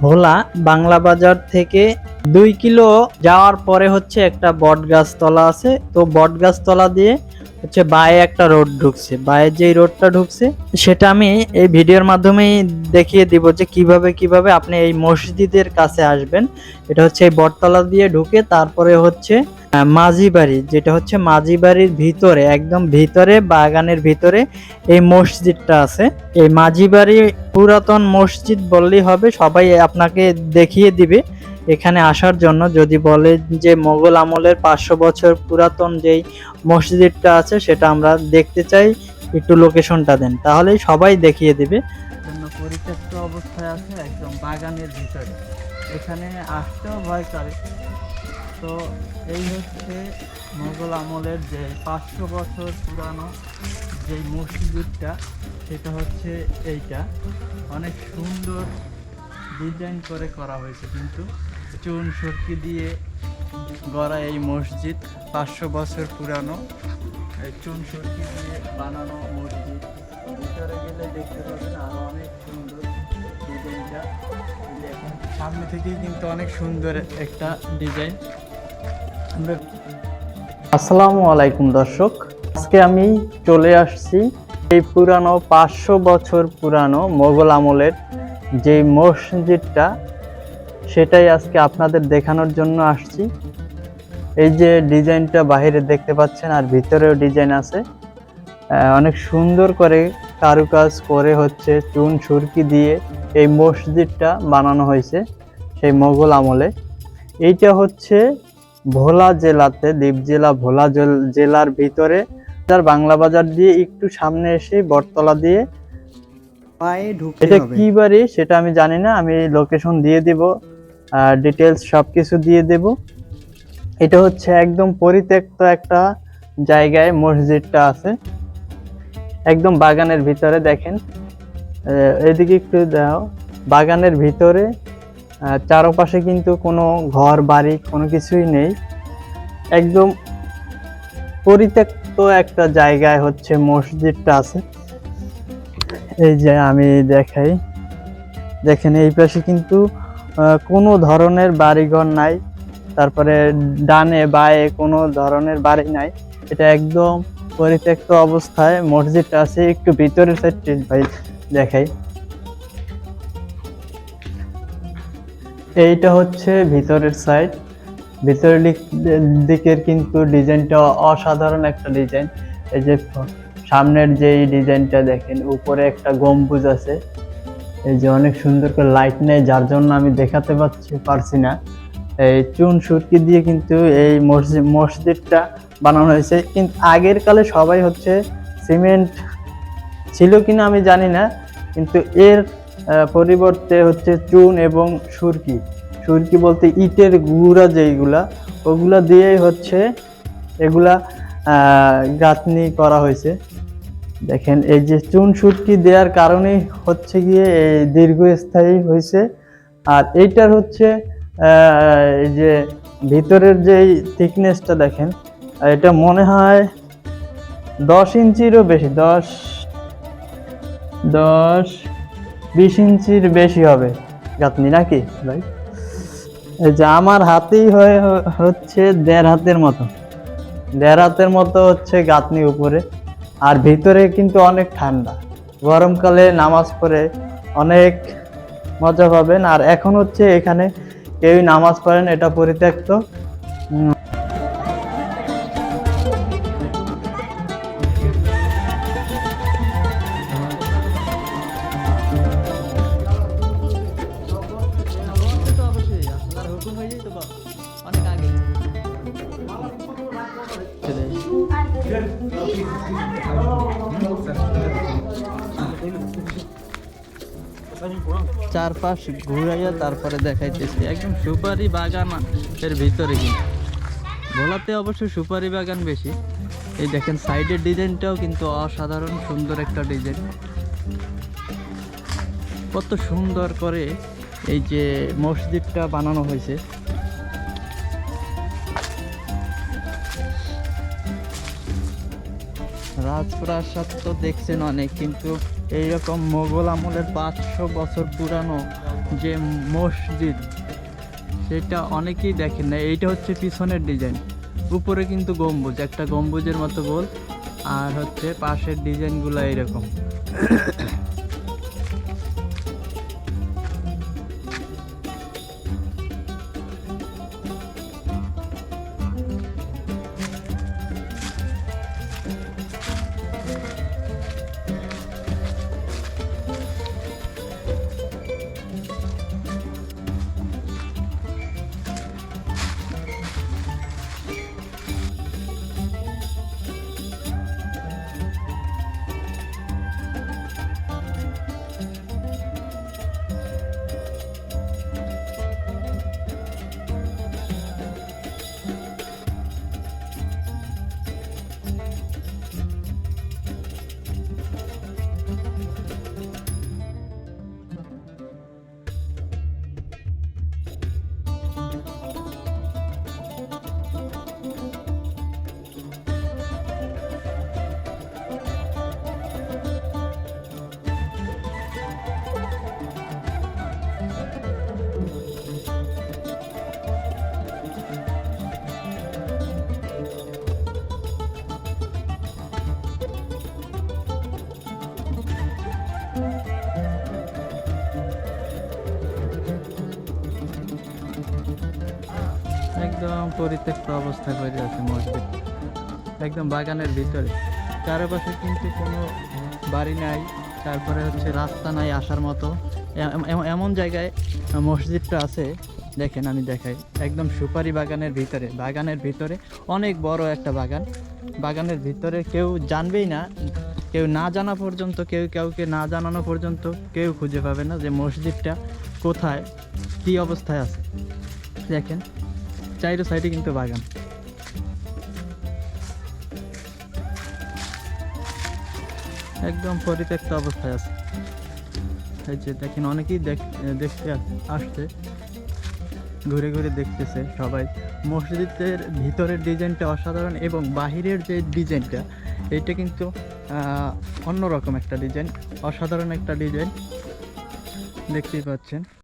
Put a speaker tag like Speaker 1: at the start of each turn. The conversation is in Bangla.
Speaker 1: ভোলা বাংলা বাজার থেকে দুই কিলো যাওয়ার পরে হচ্ছে একটা বট গাছতলা আছে। তো বট গাছতলা দিয়ে হচ্ছে বায়ে একটা রোড ঢুকছে। বায়ে যেই রোডটা ঢুকছে, সেটা আমি এই ভিডিওর মাধ্যমেই দেখিয়ে দিব যে কীভাবে কীভাবে আপনি এই মসজিদের কাছে আসবেন। এটা হচ্ছে এই বটতলা দিয়ে ঢুকে তারপরে হচ্ছে মাঝি বাড়ি, যেটা হচ্ছে মাঝি বাড়ির ভিতরে, একদম ভিতরে, বাগানের ভিতরে এই মসজিদটা আছে। এই মাঝি বাড়ি পুরাতন মসজিদ বললেই হবে, সবাই আপনাকে দেখিয়ে দিবে এখানে আসার জন্য। যদি বলে যে মোগল আমলের পাঁচশো বছর পুরাতন যেই মসজিদটা আছে, সেটা আমরা দেখতে চাই, একটু লোকেশনটা দেন, তাহলেই সবাই দেখিয়ে দিবে। পরিত্যক্ত অবস্থায় আছে, একদম বাগানের ভিতরে। এখানে আসতেও ভয় করে। তো এই হচ্ছে মোগল আমলের যে পাঁচশো বছর পুরানো যে মসজিদটা, সেটা হচ্ছে এইটা। অনেক সুন্দর ডিজাইন করে করা হয়েছে, কিন্তু চুন সুরকি দিয়ে গড়া এই মসজিদ পাঁচশো বছর পুরানো। চুন সুরকি দিয়ে বানানো মসজিদ, ভিতরে গেলে দেখতে পাবেন আরও অনেক সুন্দর ডিজাইনটা সামনে থেকেই কিন্তু অনেক সুন্দর একটা ডিজাইন আসসালামু আলাইকুম, দর্শক। আজকে আমি চলে আসছি এই পুরানো পাঁচশো বছর পুরানো মোগল আমলের যে মসজিদটা, সেটাই আজকে আপনাদের দেখানোর জন্য আসছি। এই যে ডিজাইনটা বাইরে দেখতে পাচ্ছেন, আর ভিতরেও ডিজাইন আছে। অনেক সুন্দর করে কারুকাজ করে হচ্ছে চুন, সুরকি দিয়ে এই মসজিদটা বানানো হয়েছে সেই মোগল আমলে। এইটা হচ্ছে ভোলা জেলাতে দ্বীপ জেলা ভোলা জেল- জেলার ভিতরে তার বাংলা বাজার দিয়ে একটু সামনে এসে বটতলা দিয়ে এটা কি বাড়ি সেটা আমি জানি না আমি লোকেশন দিয়ে দিব ডিটেলস সবকিছু দিয়ে দেব। এটা হচ্ছে একদম পরিত্যক্ত একটা জায়গায় মসজিদটা আছে। একদম বাগানের ভিতরে দেখেন। এদিকে একটু দাও। বাগানের ভিতরে চারপাশে কিন্তু কোনো ঘর, বাড়ি কোনো কিছুই নেই। একদম পরিত্যক্ত একটা জায়গায় হচ্ছে মসজিদটা আছে। এই যে আমি দেখাই। দেখেন, এই পাশে কিন্তু কোনো ধরনের বাড়িঘর নাই। তারপরে ডানে বায়ে কোনো ধরনের বাড়ি নাই। এটা একদম পরিত্যক্ত অবস্থায় মসজিদটা আছে। একটু ভিতরের সাইড ভাই দেখাই। এইটা হচ্ছে ভিতরের সাইড ভিতরের দিকের কিন্তু ডিজাইনটা অসাধারণ একটা ডিজাইন। এই যে সামনের যেই ডিজাইনটা দেখেন, উপরে একটা গম্বুজ আছে। এই যে অনেক সুন্দর করে লাইট নেই যার জন্য আমি দেখাতে পারছি পারছি না। এই চুন সুরকি দিয়ে কিন্তু এই মসজিদ মসজিদটা বানানো হয়েছে। কিন্তু আগের কালে সবাই হচ্ছে সিমেন্ট ছিল কিনা আমি জানি না, কিন্তু এর পরিবর্তে হচ্ছে চুন এবং সুরকি। সুরকি বলতে ইটের গুঁড়া যেইগুলা, ওগুলা দিয়েই হচ্ছে এগুলা গাঁথনি করা হয়েছে। দেখেন, এই যে চুন সুরকি দেওয়ার কারণেই হচ্ছে গিয়ে এই দীর্ঘস্থায়ী হয়েছে। আর এইটার হচ্ছে এই যে ভিতরের যেই থিকনেসটা দেখেন, এটা মনে হয় দশ ইঞ্চিরও বেশি, দশ দশ বিশ ইঞ্চির বেশি হবে। গাঁথনি নাকি, ভাই? এই যে আমার হাতেই হয়ে হচ্ছে দেড় হাতের মতো। দেড় হাতের মতো হচ্ছে গাঁথনি উপরে। আর ভিতরে কিন্তু অনেক ঠান্ডা। গরমকালে নামাজ পড়ে অনেক মজা পাবেন। আর এখন হচ্ছে এখানে কেউই নামাজ পড়েন, এটা পরিত্যক্ত। চারপাশ ঘুরাইয়া তারপরে দেখাইতেছি। একদম সুপারি বাগান এর ভিতরে কিন্তু। ভোলাতে অবশ্য সুপারি বাগান বেশি। এই দেখেন, সাইডের ডিজাইনটাও কিন্তু অসাধারণ, সুন্দর একটা ডিজাইন। কত সুন্দর করে এই যে মসজিদটা বানানো হয়েছে। রাজপ্রাসাদ তো দেখছেন অনেক, কিন্তু
Speaker 2: এইরকম মোগল আমলের পাঁচশো বছর পুরানো যে মসজিদ, সেটা অনেকেই দেখেন না। এইটা হচ্ছে পিছনের ডিজাইন উপরে কিন্তু গম্বুজ, একটা গম্বুজের মতো গোল, আর হচ্ছে পাশের ডিজাইনগুলো এইরকম। একদম পরিত্যক্ত অবস্থা করে আছে মসজিদ। একদম বাগানের ভিতরে। চারপাশে কিন্তু কোনো বাড়ি নাই, তারপরে হচ্ছে রাস্তা নাই আসার মতো। এমন জায়গায় মসজিদটা আছে, দেখেন আমি দেখাই। একদম সুপারি বাগানের ভিতরে। বাগানের ভিতরে অনেক বড় একটা বাগান। বাগানের ভিতরে কেউ জানবেই না, কেউ না জানা পর্যন্ত, কেউ কাউকে না জানানো পর্যন্ত কেউ খুঁজে পাবে না যে মসজিদটা কোথায়, কী অবস্থায় আছে। দেখেন। চাইরো সাইডে কিন্তু বাগান। একদম পরিত্যক্ত অবস্থায় আছে। এই যে দেখেন, অনেকেই দেখ- দেখতে আসছে, ঘুরে ঘুরে দেখতেছে সবাই। মসজিদের ভিতরের ডিজাইনটা অসাধারণ এবং বাহিরের যে ডিজাইনটা, এইটা কিন্তু অন্যরকম একটা ডিজাইন, অসাধারণ একটা ডিজাইন। দেখতেই পাচ্ছেন।